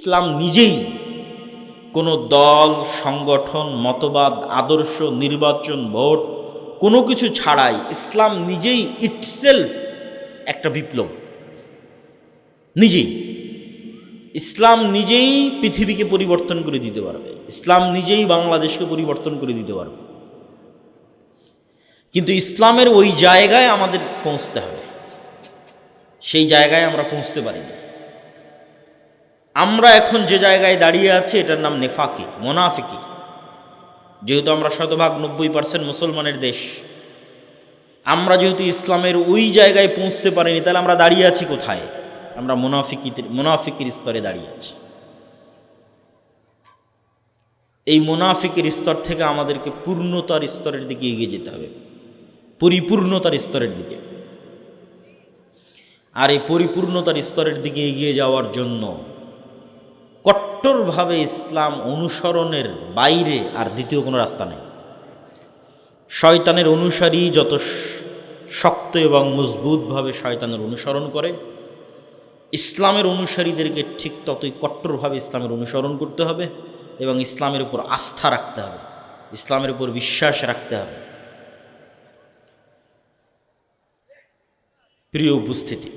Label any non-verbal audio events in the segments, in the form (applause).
ইসলাম নিজেই কোনো দল, সংগঠন, মতবাদ, আদর্শ, নির্বাচন, ভোট, কোনো কিছু ছাড়াই ইসলাম নিজেই ইটসেলফ একটা বিপ্লব। নিজেই। ইসলাম নিজেই পৃথিবীকে পরিবর্তন করে দিতে পারবে। ইসলাম নিজেই বাংলাদেশকে পরিবর্তন করে দিতে পারবে। কিন্তু ইসলামের ওই জায়গায় আমাদের পৌঁছতে হবে। সেই জায়গায় আমরা পৌঁছতে পারিনি। আমরা এখন যে জায়গায় দাঁড়িয়ে আছি, এটার নাম নেফাকি, মোনাফিকি। যেহেতু আমরা শতভাগ নব্বই পার্সেন্ট মুসলমানের দেশ, আমরা যেহেতু ইসলামের ওই জায়গায় পৌঁছতে পারিনি, তাহলে আমরা দাঁড়িয়ে আছি কোথায়? আমরা মোনাফিকিতে, মোনাফিকির স্তরে দাঁড়িয়ে আছি। এই মোনাফিকের স্তর থেকে আমাদেরকে পূর্ণতার স্তরের দিকে এগিয়ে যেতে হবে। পরিপূর্ণতার স্তরের দিকে। আর এই পরিপূর্ণতার স্তরের দিকে এগিয়ে যাওয়ার জন্য কট্টরভাবে ইসলাম অনুসরণের বাইরে আর দ্বিতীয় কোনো রাস্তা নেই। শয়তানের অনুসারী যত শক্ত এবং মজবুতভাবে শয়তানের অনুসরণ করে, ইসলামের অনুসারীদেরকে ঠিক ততই কট্টরভাবে ইসলামের অনুসরণ করতে হবে এবং ইসলামের উপর আস্থা রাখতে হবে, ইসলামের উপর বিশ্বাস রাখতে হবে। প্রিয় উপস্থিতি,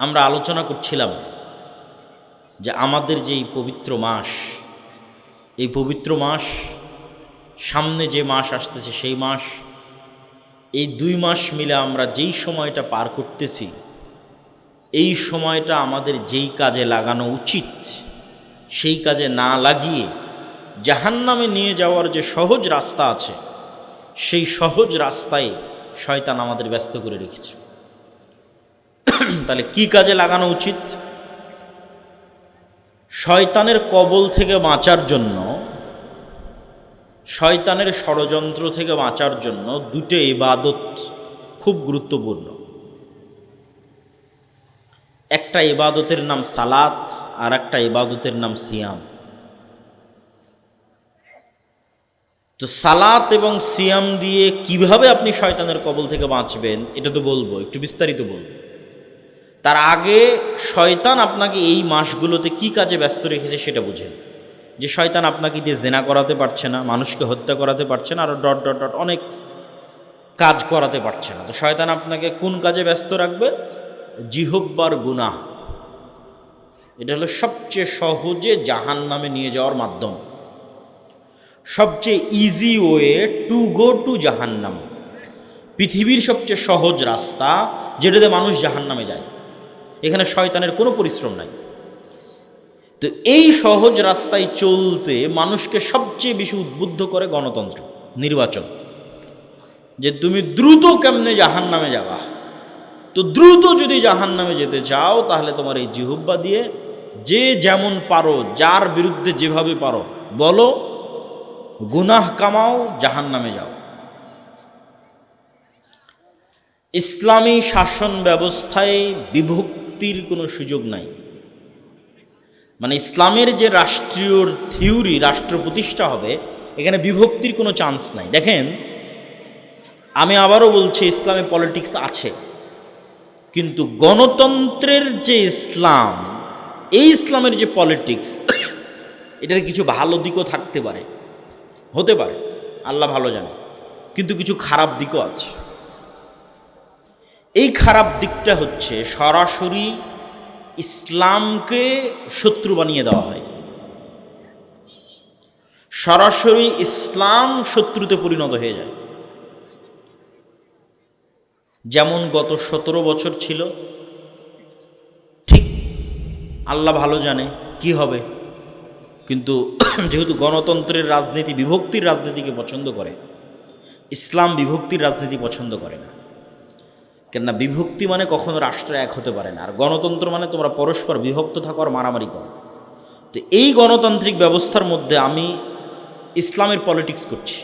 আমরা আলোচনা করছিলাম যে আমাদের যেই পবিত্র মাস, এই পবিত্র মাস, সামনে যে মাস আসতেছে সেই মাস, এই দুই মাস মিলে আমরা যেই সময়টা পার করতেছি, এই সময়টা আমাদের যেই কাজে লাগানো উচিত, সেই কাজে না লাগিয়ে জাহান্নামে নিয়ে যাওয়ার যে সহজ রাস্তা আছে, সেই সহজ রাস্তায় শয়তান আমাদের ব্যস্ত করে রেখেছে। তাহলে কি কাজে লাগানো উচিত? শয়তানের কবল থেকে বাঁচার জন্য, শয়তানের ষড়যন্ত্র থেকে বাঁচার জন্য দুটো ইবাদত খুব গুরুত্বপূর্ণ। একটা ইবাদতের নাম সালাত আর একটা ইবাদতের নাম সিয়াম। তো সালাত এবং সিয়াম দিয়ে কীভাবে আপনি শয়তানের কবল থেকে বাঁচবেন, এটা তো বলব, একটু বিস্তারিত বলব। তার আগে শয়তান আপনাকে এই মাসগুলোতে কি কাজে ব্যস্ত রেখেছে সেটা বুঝেন। যে শয়তান আপনাকে দিয়ে জেনা করাতে পারছে না, মানুষকে হত্যা করাতে পারছে না আরও ডট ডট ডট অনেক কাজ করাতে পারছে না। তো শয়তান আপনাকে কোন কাজে ব্যস্ত রাখবে? জিহব্বার গুনাহ। এটা হলো সবচেয়ে সহজে জাহান নামে নিয়ে যাওয়ার মাধ্যম। সবচেয়ে easy way to go to জাহান্নাম। পৃথিবীর সবচেয়ে সহজ রাস্তা, যেটাতে মানুষ জাহান নামে যায়। এখানে শয়তানের কোনো পরিশ্রম নাই। তো এই সহজ রাস্তায় চলতে মানুষকে সবচেয়ে বেশি উদ্বুদ্ধ করে গণতন্ত্র, নির্বাচন। যে তুমি দ্রুত কেমনে জাহান নামে যাবা? তো দ্রুত যদি জাহান নামে যেতে চাও, তাহলে তোমার এই জিহুব্বা দিয়ে যে যেমন পারো, যার বিরুদ্ধে যেভাবে পারো, বলো, গুনাহ কামাও জাহান নামে যাও। ইসলামী শাসন ব্যবস্থায় বিভক্তির কোনো সুযোগ নাই। মানে ইসলামের যে রাষ্ট্রীয় থিওরি, রাষ্ট্র প্রতিষ্ঠা হবে, এখানে বিভক্তির কোনো চান্স নাই। দেখেন, আমি আবারও বলছি, ইসলামে পলিটিক্স আছে। কিন্তু গণতন্ত্রের যে ইসলাম, এই ইসলামের যে পলিটিক্স, এটার কিছু ভালো দিকও থাকতে পারে। হতে পারে, আল্লাহ ভালো জানে। কিন্তু কিছু খারাপ দিকও আছে। এই খারাপ দিকটা হচ্ছে সরাসরি ইসলামকে শত্রু বানিয়ে দেওয়া হয়। সরাসরি ইসলাম শত্রুতে পরিণত হয়ে যায়। যেমন গত সতেরো বছর ছিল, ঠিক আল্লাহ ভালো জানে কি হবে। কিন্তু যেহেতু গণতন্ত্রের রাজনীতি, বিভক্তির রাজনীতিকে পছন্দ করে, ইসলাম বিভক্তির রাজনীতি পছন্দ করে না। কেননা বিভক্তি মানে কখনো রাষ্ট্র এক হতে পারে না। আর গণতন্ত্র মানে তোমরা পরস্পর বিভক্ত থাকো আর মারামারি করো। তো এই গণতান্ত্রিক ব্যবস্থার মধ্যে আমি ইসলামের পলিটিক্স করছি।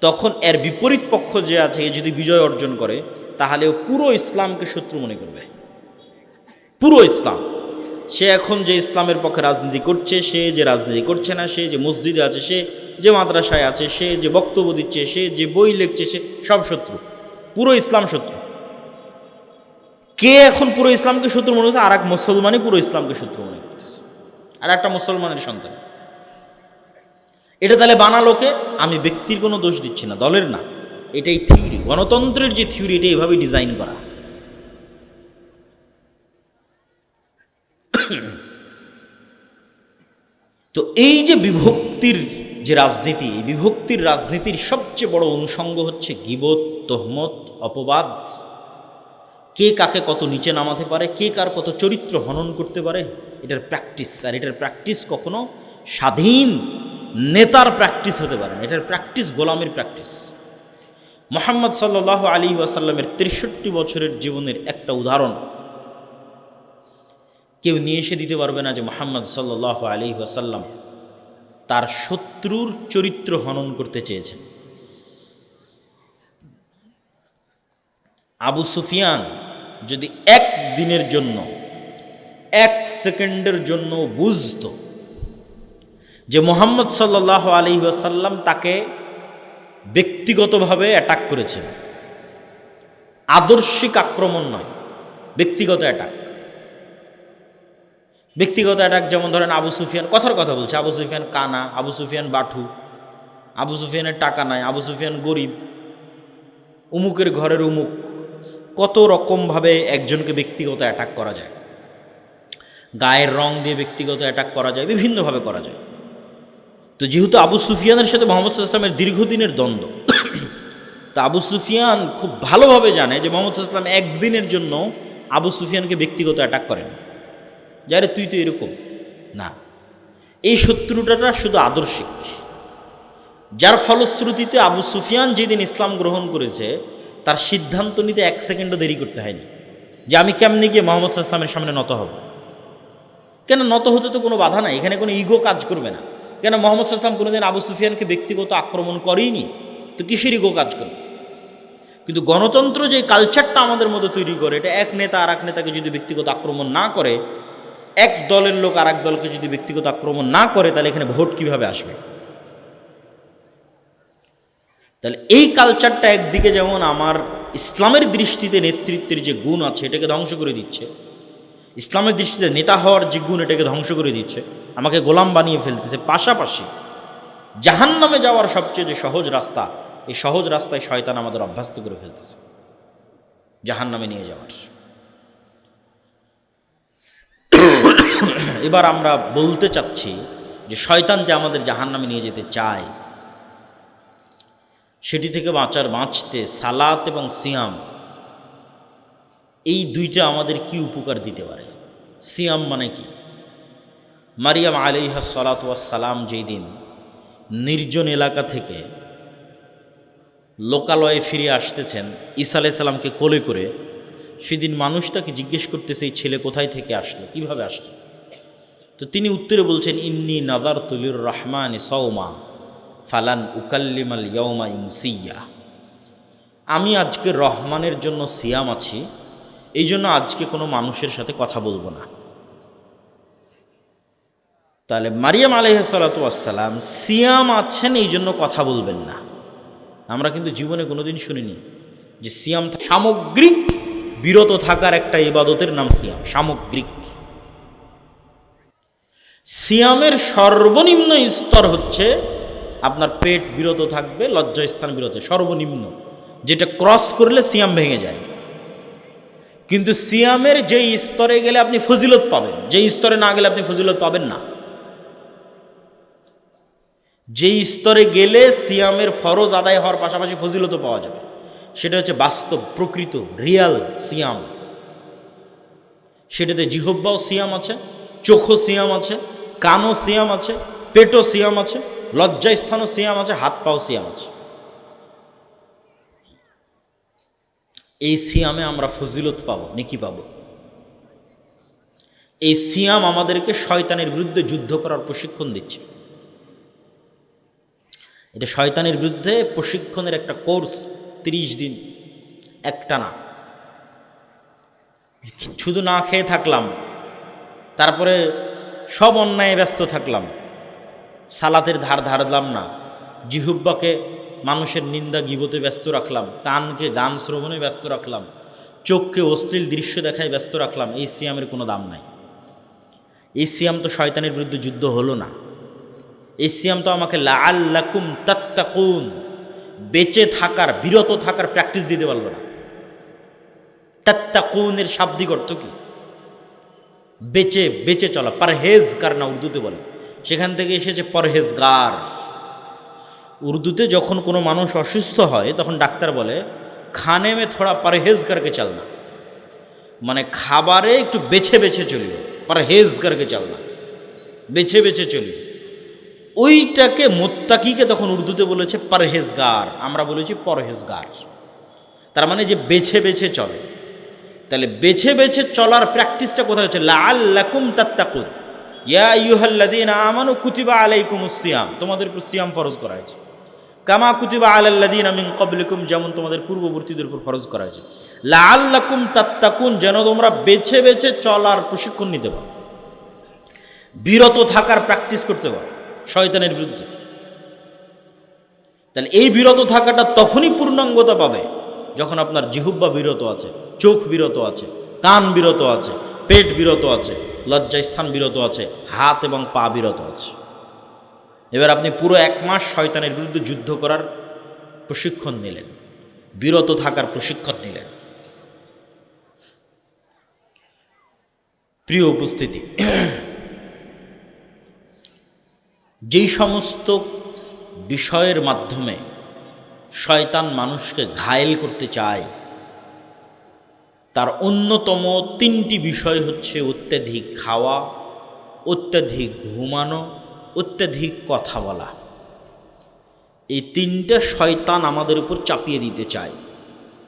তখন এর বিপরীত পক্ষ যে আছে, এ যদি বিজয় অর্জন করে, তাহলে ও পুরো ইসলামকে শত্রু মনে করবে। পুরো ইসলাম। সে এখন যে ইসলামের পক্ষে রাজনীতি করছে, সে যে রাজনীতি করছে না, সে যে মসজিদে আছে, সে যে মাদ্রাসায় আছে, সে যে বক্তব্য দিচ্ছে, সে যে বই লিখছে, সে সব শত্রু। পুরো ইসলাম শত্রু। কে এখন পুরো ইসলামকে শত্রু মনে করছে? আর এক মুসলমানই পুরো ইসলামকে শত্রু মনে করতেছে। আর একটা মুসলমানের সন্তান। এটা তাহলে বানালোকে আমি ব্যক্তির কোনো দোষ দিচ্ছি না, দলের না। এটাই থিওরি গণতন্ত্রের যে থিওরি এটা এভাবেই ডিজাইন করা। (coughs) তো এই যে বিভক্তির যে রাজনীতি বিভক্তির রাজনীতির সবচেয়ে বড় অনুষঙ্গ হচ্ছে গিবত, তহমত, অপবাদ। কে কাকে কত নিচে নামাতে পারে, কে কার কত চরিত্র হনন করতে পারে, এটার প্র্যাকটিস আর এটার প্র্যাকটিস কখনো স্বাধীন নেতার প্র্যাকটিস হতে পারে না, এটার প্র্যাকটিস গোলামের প্র্যাকটিস মোহাম্মদ সাল্লাহ আলী ওয়াসাল্লামের তেষট্টি বছরের জীবনের একটা উদাহরণ। কেউ নিয়ে এসে দিতে পারবে না যে মোহাম্মদ সাল্লাহ আলী ওয়াসাল্লাম তার শত্রুর চরিত্র হনন করতে চেয়েছেন। আবু সুফিয়ান যদি এক দিনের জন্য, এক সেকেন্ডের জন্য বুঝত যে মোহাম্মদ সাল্লাহ আলী ওয়াসাল্লাম তাকে ব্যক্তিগতভাবে অ্যাটাক করেছেন। আদর্শিক আক্রমণ নয়, ব্যক্তিগত অ্যাটাক ব্যক্তিগত অ্যাটাক যেমন ধরেন আবু সুফিয়ান, কথার কথা বলছে, আবু সুফিয়ান কানা, আবু সুফিয়ান বাঠু, আবু সুফিয়ানের টাকা নাই, আবু সুফিয়ান গরিব, উমুকের ঘরের উমুক। কত রকমভাবে একজনকে ব্যক্তিগত অ্যাটাক করা যায়? গায়ের রং দিয়ে ব্যক্তিগত অ্যাটাক করা যায়, বিভিন্নভাবে করা যায়। তো যেহেতু আবু সুফিয়ানের সাথে মোহাম্মদ ইসলামের দীর্ঘদিনের দ্বন্দ্ব, তা আবু সুফিয়ান খুব ভালোভাবে জানে যে মোহাম্মদ ইসলাম একদিনের জন্য আবু সুফিয়ানকে ব্যক্তিগত অ্যাটাক করেন। যারে তুই তো এরকম। না। এই শত্রুটাটা শুধু আদর্শিক। যার ফলশ্রুতিতে আবু সুফিয়ান যেদিন ইসলাম গ্রহণ করেছে তার সিদ্ধান্ত নিতে এক সেকেন্ডও দেরি করতে হয়নি যে আমি কেমনি গিয়ে মোহাম্মদ ইসলামের সামনে নত হব। কেন নত হতে তো কোনো বাধা নাই? এখানে কোনো ইগো কাজ করবে না। কেন মোহাম্মদ ইসলাম কোনোদিন আবু সুফিয়ানকে ব্যক্তিগত আক্রমণ করেইনি? তো কিসের ইগো কাজ করবে? কিন্তু গণতন্ত্র যে কালচারটা আমাদের মধ্যে তৈরি করে, এটা এক নেতা আর এক নেতাকে যদি ব্যক্তিগত আক্রমণ না করে, এক দলের লোক আর এক দলকে যদি ব্যক্তিগত আক্রমণ না করে, তাহলে এখানে ভোট কীভাবে আসবে? তাহলে এই কালচারটা একদিকে যেমন আমার ইসলামের দৃষ্টিতে নেতৃত্বের যে গুণ আছে, এটাকে ধ্বংস করে দিচ্ছে। ইসলামের দৃষ্টিতে নেতা হওয়ার যে গুণ, এটাকে ধ্বংস করে দিচ্ছে। আমাকে গোলাম বানিয়ে ফেলতেছে। পাশাপাশি জাহান নামে যাওয়ার সবচেয়ে যে সহজ রাস্তা, এই সহজ রাস্তায় শয়তান আমাদের অভ্যস্ত করে ফেলতেছে। জাহান নামে নিয়ে যাওয়ার। এবার আমরা বলতে চাচ্ছি যে শয়তান যে আমাদের জাহান নামে নিয়ে যেতে চায় সেটি থেকে বাঁচার বাঁচতে সালাত এবং সিয়াম, এই দুইটা আমাদের কি উপকার দিতে পারে? সিয়াম মানে কি? মারিয়াম আলিহা সালাতাম যেই দিন নির্জন এলাকা থেকে লোকালয়ে ফিরে আসতেছেন, ঈসা আলাইসাল্লামকে কোলে করে, সেদিন মানুষ তাকে জিজ্ঞেস করতেছে, এই ছেলে কোথায় থেকে আসলো? কীভাবে আসলো? তো তিনি উত্তরে বলছেন, ইন্নি নাদার তুলির রহমান সৌমা ফালান উকাল্লিমাল ইয়মা ইনসিয়া। আমি আজকে রহমানের জন্য সিয়াম আছি, এই জন্য আজকে কোনো মানুষের সাথে কথা বলব না। তাহলে মারিয়াম আলহসালাতাম সিয়াম আছেন এই জন্য কথা বলবেন না। আমরা কিন্তু জীবনে কোনোদিন শুনিনি যে সিয়াম সামগ্রিক বিরত থাকার একটা ইবাদতের নাম সিয়াম, সামগ্রিক। সিয়ামের সর্বনিম্ন স্তর হচ্ছে আপনার পেট বিরত থাকবে, লজ্জাস্থান বিরত সর্বনিম্ন। যেটা ক্রস করলে সিয়াম ভেঙে যায়। কিন্তু সিয়ামের যেই স্তরে গেলে আপনি ফজিলত পাবেন, যেই স্তরে না গেলে আপনি ফজিলত পাবেন না। যেই স্তরে গেলে সিয়ামের ফরজ আদায় হওয়ার পাশাপাশি ফজিলতও পাওয়া যাবে। সেটা হচ্ছে বাস্তব, প্রকৃত রিয়াল সিয়াম। সেটাতে জিহব্বাও সিয়াম আছে, চোখও সিয়াম আছে, কানও সিয়াম আছে, পেটও সিয়াম আছে। লজ্জাস্থানও সিয়াম আছে, হাত পাও সিয়াম আছে। এই সিয়ামে আমরা ফজিলত পাবো, নেকি পাব। এই সিয়াম আমাদেরকে শয়তানের বিরুদ্ধে যুদ্ধ করার প্রশিক্ষণ দিচ্ছে। এটা শয়তানের বিরুদ্ধে প্রশিক্ষণের একটা কোর্স, তিরিশ দিন একটা না শুধু না খেয়ে থাকলাম, তারপরে সব অন্যায় ব্যস্ত থাকলাম। সালাতের ধার ধারলাম না। জিহুব্বাকে মানুষের নিন্দা গিবতে ব্যস্ত রাখলাম, কানকে গান শ্রবণে ব্যস্ত রাখলাম, চোখকে অশ্লীল দৃশ্য দেখায় ব্যস্ত রাখলাম, এই সিয়ামের কোনো দাম নাই। এই সিয়াম তো শয়তানের বিরুদ্ধে যুদ্ধ হলো না। এই সিয়াম তো আমাকে লাল লাল্লাকুম তাত্তাকুন, বেঁচে থাকার, বিরত থাকার প্র্যাকটিস দিতে পারল না। তাত্তাকুনের শাব্দিক অর্থ কি? বেঁচে বেঁচে চলা পারহেজ কার না উর্দুতে বলে। সেখান থেকে এসেছে পরহেজগার। উর্দুতে যখন কোনো মানুষ অসুস্থ হয়, তখন ডাক্তার বলে, খানে মে থোড়া পরহেজ করকে চলনা। মানে খাবারে একটু বেছে বেছে চলবে পরহেজ করকে চলনা, বেছে বেছে চলবে ওইটাকে মোত্তাকিকে তখন উর্দুতে বলেছে পরহেজগার, আমরা বলেছি পরহেজগার। তার মানে যে বেছে বেছে চলে। তাহলে বেছে বেছে চলার প্র্যাকটিসটা কোথায় হচ্ছে? লাল্লাকুম তাত্তাকুন। ইয়া আইয়ুহাল্লাযীনা আমানু কুতিবা আলাইকুমুস সিয়াম। তোমাদের উপর সিয়াম ফরজ করা কামা কুতিবা আলাল্লাযীনা মিন ক্বাবলিকুম, যেমন তোমাদের পূর্ববর্তীদের উপর ফরজ করা হয়েছে। লাআল্লাকুম তাত্তাকুন, যেন তোমরা বেছে বেছে চলার প্রশিক্ষণ নিতে পারো। বিরত থাকার প্র্যাকটিস করতে পারো, শয়তানের বিরুদ্ধে। তাহলে এই বিরত থাকাটা তখনই পূর্ণাঙ্গতা পাবে, যখন আপনার জিহুব্বা বিরত আছে, চোখ বিরত আছে, কান বিরত আছে, পেট বিরত আছে লজ্জাস্থান বিরত আছে, হাত এবং পা বিরত আছে। এবার আপনি পুরো এক মাস শয়তানের বিরুদ্ধে যুদ্ধ করার প্রশিক্ষণ নিলেন, বিরত থাকার প্রশিক্ষণ নিলেন। প্রিয় উপস্থিতি, যেই সমস্ত বিষয়ের মাধ্যমে শয়তান মানুষকে ঘায়েল করতে চায় তার অন্যতম তিনটি বিষয় হচ্ছে অত্যাধিক খাওয়া, অত্যাধিক ঘুমানো, অত্যাধিক কথা বলা। এই তিনটা শয়তান আমাদের উপর চাপিয়ে দিতে চায়।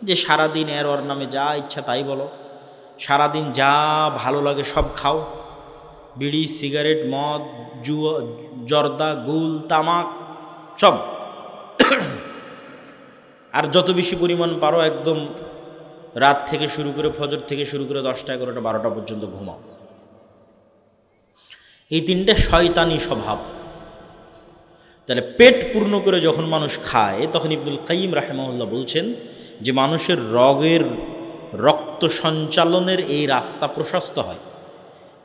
যে সারাদিন এর ওর নামে যা ইচ্ছা তাই বলো। সারাদিন যা ভালো লাগে সব খাও। বিড়ি, সিগারেট, মদ, জুয়া, জর্দা, গুল, তামাক, সব। আর যত বেশি পরিমাণ পারো একদম রাত থেকে শুরু করে ফজর থেকে শুরু করে দশটা, এগারোটা, বারোটা পর্যন্ত ঘুমাও। এই তিনটে শয়তানি স্বভাব। তাহলে পেট পূর্ণ করে যখন মানুষ খায়, তখন ইবনুল কাইম রাহেমাউল্লাহ বলছেন যে মানুষের রগের রক্ত সঞ্চালনের এই রাস্তা প্রশস্ত হয়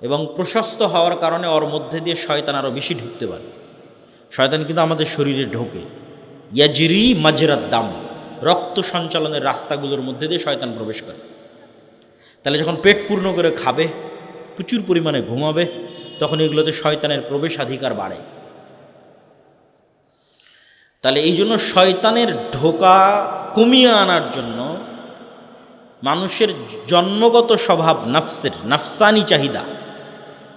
এবং প্রশস্ত হওয়ার কারণে ওর মধ্যে দিয়ে শয়তান আরও বেশি ঢুকতে পারে। শয়তান কিন্তু আমাদের শরীরে ঢোকে। ইয়াজিরি মাজরাত দাম। রক্ত সঞ্চালনের রাস্তাগুলোর মধ্যে দিয়ে শয়তান প্রবেশ করে। তাহলে যখন পেট পূর্ণ করে খাবে, প্রচুর পরিমাণে ঘুমাবে, তখন এগুলোতে শয়তানের প্রবেশাধিকার বাড়ে। তাহলে এই জন্য শয়তানের ঢোকা কমিয়ে আনার জন্য মানুষের জন্মগত স্বভাব নাফসের, নাফসানি চাহিদা।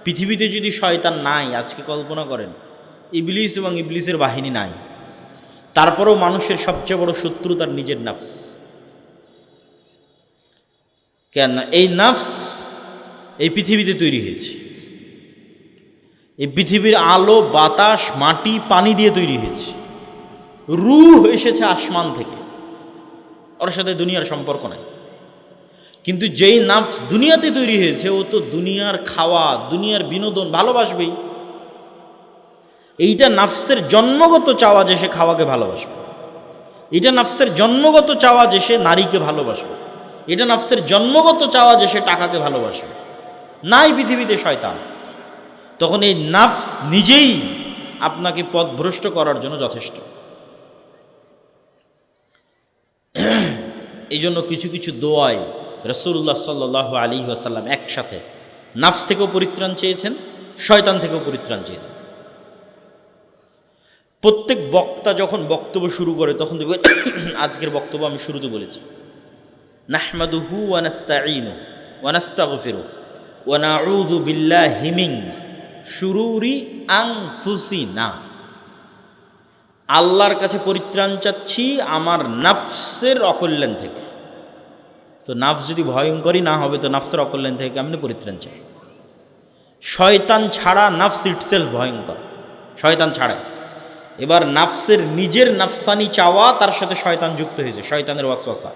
পৃথিবীতে যদি শয়তান নাই, আজকে কল্পনা করেন, ইবলিস এবং ইবলিসের বাহিনী নাই। তারপরেও মানুষের সবচেয়ে বড় শত্রু তার নিজের নাফস। কেন এই নাফস এই পৃথিবীতে তৈরি হয়েছে। এই পৃথিবীর আলো, বাতাস, মাটি, পানি দিয়ে তৈরি হয়েছে। রুহ এসেছে আসমান থেকে। ওর সাথে দুনিয়ার সম্পর্ক নাই। কিন্তু যেই নাফস দুনিয়াতে তৈরি হয়েছে, ও তো দুনিয়ার খাওয়া, দুনিয়ার বিনোদন ভালোবাসবেই। এইটা নাফসের জন্মগত চাওয়া যে সে খাওয়াকে ভালোবাসবে। এটা নাফসের জন্মগত চাওয়া যে সে নারীকে ভালোবাসবে। এটা নাফসের জন্মগত চাওয়া যে সে টাকাকে ভালোবাসবে। নাই পৃথিবীতে শয়তান। তখন এই নাফস নিজেই আপনাকে পথভ্রষ্ট করার জন্য যথেষ্ট। (clears throat) এই জন্য কিছু কিছু দোয়ায় রসুল্লাহ সাল্লাহ আলী আসাল্লাম একসাথে নাফস থেকেও পরিত্রাণ চেয়েছেন, শয়তান থেকেও পরিত্রাণ চেয়েছেন। প্রত্যেক বক্তা যখন বক্তব্য শুরু করে, তখন দেখবেন (coughs) আজকের বক্তব্য আমি শুরুতে বলেছি। নাহমাদুহু ওয়ানাস্তাইনু ওয়ানাস্তাগফিরু ওয়ানাউযু বিল্লাহি মিন শুরুরি আনফুসিনা। আল্লাহর কাছে পরিত্রাণ চাচ্ছি আমার নাফসের অকল্যাণ থেকে। তো নাফস যদি ভয়ঙ্করই না হবে, তো নাফসের অকল্যাণ থেকে কেমনি পরিত্রাণ চাই। শয়তান ছাড়া নাফস ইটসেলফ ভয়ঙ্কর। শয়তান ছাড়াই। এবার নাফসের নিজের নাফসানি চাওয়া তার সাথে শয়তান যুক্ত হয়েছে, শয়তানের ওয়াসওয়াসা।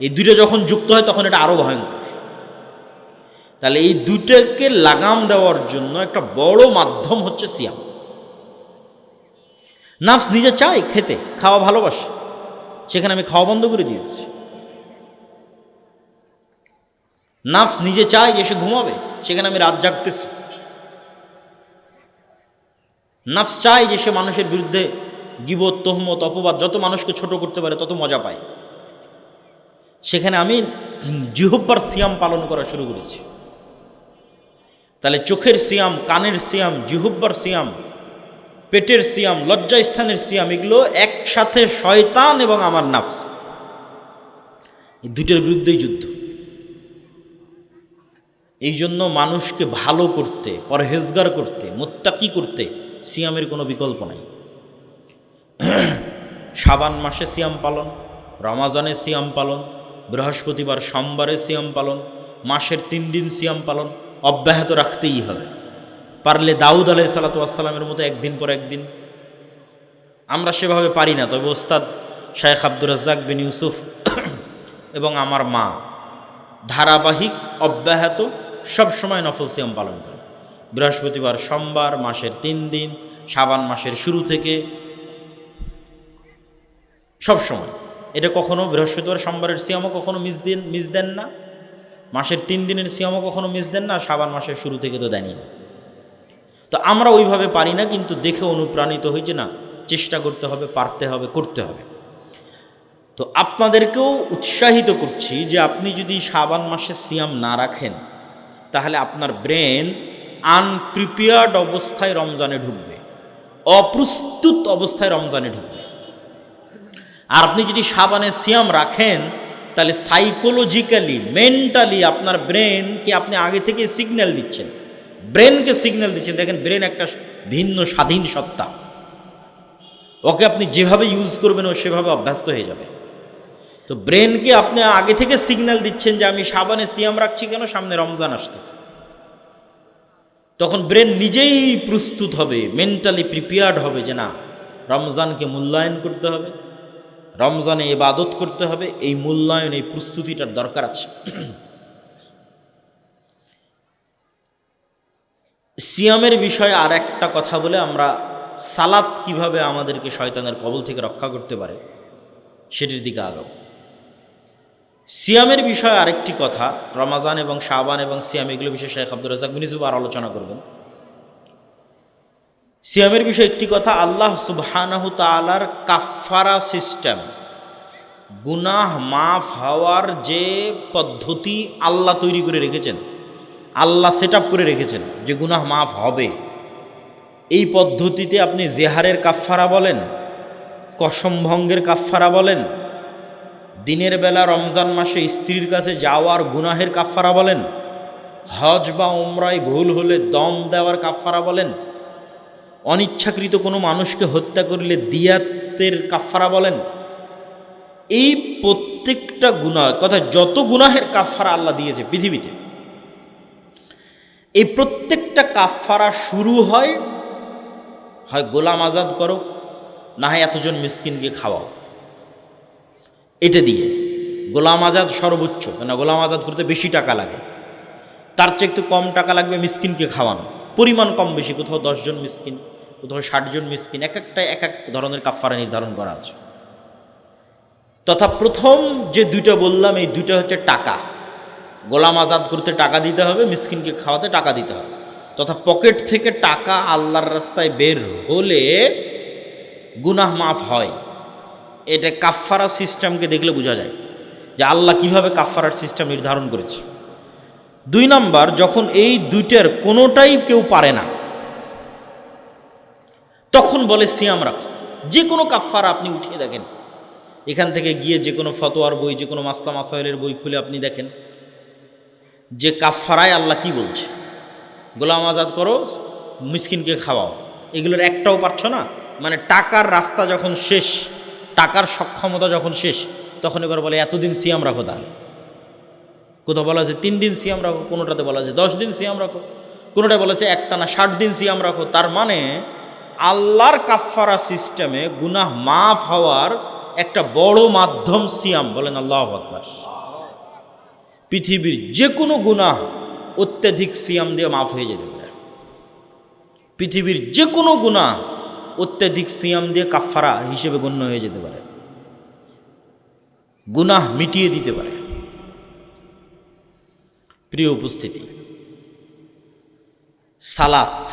এই দুটো যখন যুক্ত হয়, তখন এটা আরও ভয়ঙ্কর। তাহলে এই দুটোকে লাগাম দেওয়ার জন্য একটা বড় মাধ্যম হচ্ছে সিয়াম। নাফস নিজে চায় খেতে, খাওয়া ভালোবাসে। সেখানে আমি খাওয়া বন্ধ করে দিয়েছি। নাফস নিজে চায় যে সে ঘুমাবে, সেখানে আমি রাত জাগতেছি। নাফস চায় যে সে মানুষের বিরুদ্ধে গিবত, তহমত, অপবাদ যত মানুষকে ছোট করতে পারে তত মজা পায়। সেখানে আমি জিহব্বার সিয়াম পালন করা শুরু করেছি। তাহলে চোখের সিয়াম, কানের সিয়াম জিহুব্বার সিয়াম, পেটের সিয়াম, লজ্জাস্থানের সিয়াম, এগুলো একসাথে শয়তান এবং আমার নাফস। এই দুইটার বিরুদ্ধেই যুদ্ধ। এই জন্য মানুষকে ভালো করতে, পরহেজগার করতে, মোত্তাকি করতে সিয়ামের কোনো বিকল্প নাই। সাবান মাসে সিয়াম পালন, রমাজানে সিয়াম পালন, বৃহস্পতিবার সোমবারে সিয়াম পালন, মাসের তিন দিন সিয়াম পালন অব্যাহত রাখতেই হবে। পারলে দাউদ আলাই সালাতামের মতো একদিন পর একদিন। আমরা সেভাবে পারি না, তবে ওস্তাদ শায়েখ আব্দুর রাজ্জাক বিন ইউসুফ এবং আমার মা ধারাবাহিক অব্যাহত সব সময় নফল সিয়াম পালন করে। বৃহস্পতিবার সোমবার মাসের তিন দিন সাবান মাসের শুরু থেকে সব সময়। এটা কখনো বৃহস্পতিবার, সোমবারের সিয়ামও কখনো মিস দিন, মিস দেন না। মাসের তিন দিনের সিয়ামও কখনো মিস দেন না সাবান মাসের শুরু থেকে তো দেনই তো আমরা ওইভাবে পারি না, কিন্তু দেখে অনুপ্রাণিত হই যে না, চেষ্টা করতে হবে, পারতে হবে, করতে হবে। তো আপনাদেরকেও উৎসাহিত করছি যে আপনি যদি সাবান মাসে সিয়াম না রাখেন, তাহলে আপনার ব্রেন আনপ্রিপেয়ার্ড অবস্থায় রমজানে ঢুকবে, অপ্রস্তুত অবস্থায় রমজানে ঢুকবে। আর আপনি যদি সাবানে সিয়াম রাখেন, তাহলে সাইকোলজিক্যালি মেন্টালি আপনার ব্রেনকে আপনি আগে থেকে সিগন্যাল দিচ্ছেন। ব্রেনকে সিগন্যাল দিচ্ছেন। দেখেন ব্রেন একটা ভিন্ন স্বাধীন সত্তা। ওকে আপনি যেভাবে ইউজ করবেন, ও সেভাবে অভ্যস্ত হয়ে যাবে। তো ব্রেনকে আপনি আগে থেকে সিগন্যাল দিচ্ছেন যে, আমি সাবানে সিয়াম রাখছি কেন? সামনে রমজান আসতেছে। তখন ব্রেন নিজেই প্রস্তুত হবে মেন্টালি প্রিপেয়ার্ড হবে যে না, রমজানকে মূল্যায়ন করতে হবে, রমজানে ইবাদত করতে হবে, এই মূল্যায়ন, এই প্রস্তুতিটার দরকার আছে। সিয়ামের বিষয়ে আর একটা কথা বলে আমরা সালাত কীভাবে আমাদেরকে শয়তানের কবল থেকে রক্ষা করতে পারে, সেটির দিকে আগাব। সিয়ামের বিষয়ে আরেকটি কথা, রমাজান এবং শাহবান এবং সিয়াম, এগুলো বিষয়ে শেখ আব্দুল রাজাক মিনিসুব আর আলোচনা করবেন। সিয়ামের বিষয়ে একটি কথা, আল্লাহ সুবহানাহু তালার কাফারা সিস্টেম, গুনাহ মাফ হওয়ার যে পদ্ধতি আল্লাহ তৈরি করে রেখেছেন, আল্লাহ সেট করে রেখেছেন যে গুনাহ মাফ হবে। এই পদ্ধতিতে আপনি জেহারের কাফফারা বলেন, কসম ভঙ্গের কাফফারা বলেন দিনের বেলা রমজান মাসে স্ত্রীর কাছে যাওয়ার গুনাহের কাফারা বলেন? হজ বা ওমরায় ভুল হলে দম দেওয়ার কাফারা বলেন? অনিচ্ছাকৃত কোনো মানুষকে হত্যা করলে দিয়াতের কাফারা বলেন? এই প্রত্যেকটা গুনাহ কথা যত গুনাহের কাফারা আল্লাহ দিয়েছে পৃথিবীতে, এই প্রত্যেকটা কাফারা শুরু হয় হয় গোলাম আজাদ করো, না হয় এতজন মিসকিনকে খাওয়াও। এটা দিয়ে। গোলাম আজাদ সর্বোচ্চ, কেন গোলাম আজাদ করতে বেশি টাকা লাগে। তার চেয়ে একটু কম টাকা লাগবে মিসকিনকে খাওয়ানো। পরিমাণ কম বেশি, কোথাও দশজন মিসকিন, কোথাও ষাটজন মিসকিন, এক একটা, এক এক ধরনের কাফারা নির্ধারণ করা আছে। তথা প্রথম যে দুইটা বললাম, এই দুইটা হচ্ছে টাকা। গোলাম আজাদ করতে টাকা দিতে হবে, মিসকিনকে খাওয়াতে টাকা দিতে হবে। তথা পকেট থেকে টাকা আল্লাহর রাস্তায় বের হলে গুনাহ মাফ হয়। এটা কাফারা সিস্টেমকে দেখলে বোঝা যায় যে আল্লাহ কীভাবে কাফফারার সিস্টেম নির্ধারণ করেছে। দুই নাম্বার, যখন এই দুইটার কোনোটাই কেউ পারে না, তখন বলে সিয়াম রাখো। যে কোনো কাফারা আপনি উঠিয়ে দেখেন। এখান থেকে গিয়ে যে কোনো ফতোয়ার বই, যে কোনো মাস্তা মাসাইলের বই খুলে আপনি দেখেন যে কাফফারায় আল্লাহ কি বলছে। গোলাম আজাদ করো, মিসকিনকে খাওয়াও। এগুলোর একটাও পারছ না? মানে টাকার রাস্তা যখন শেষ টাকার সক্ষমতা যখন শেষ, তখন এবার বলে, এতদিন সিয়াম রাখো তাহলে। কোথাও বলা আছে তিন দিন সিয়াম রাখো। কোনোটাতে বলা আছে দশ দিন সিয়াম রাখো। কোনোটা বলেছে একটা না ষাট দিন সিয়াম রাখো। তার মানে আল্লাহর কাফারা সিস্টেমে গুনাহ মাফ হওয়ার একটা বড় মাধ্যম সিয়াম বলেন আল্লাহ আকবর। পৃথিবীর যে কোনো গুনাহ অত্যাধিক সিয়াম দিয়ে মাফ হয়ে যেতে পারে। পৃথিবীর যে কোনো গুনাহ অত্যধিক সিয়াম দিয়ে কাফারা হিসেবে গণ্য হয়ে যেতে পারে। গুনাহ মিটিয়ে দিতে পারে। প্রিয় উপস্থিতি, সালাত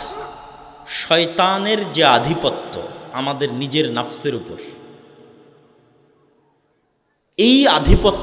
শয়তানের যে আধিপত্য আমাদের নিজের নাফসের উপর, এই আধিপত্য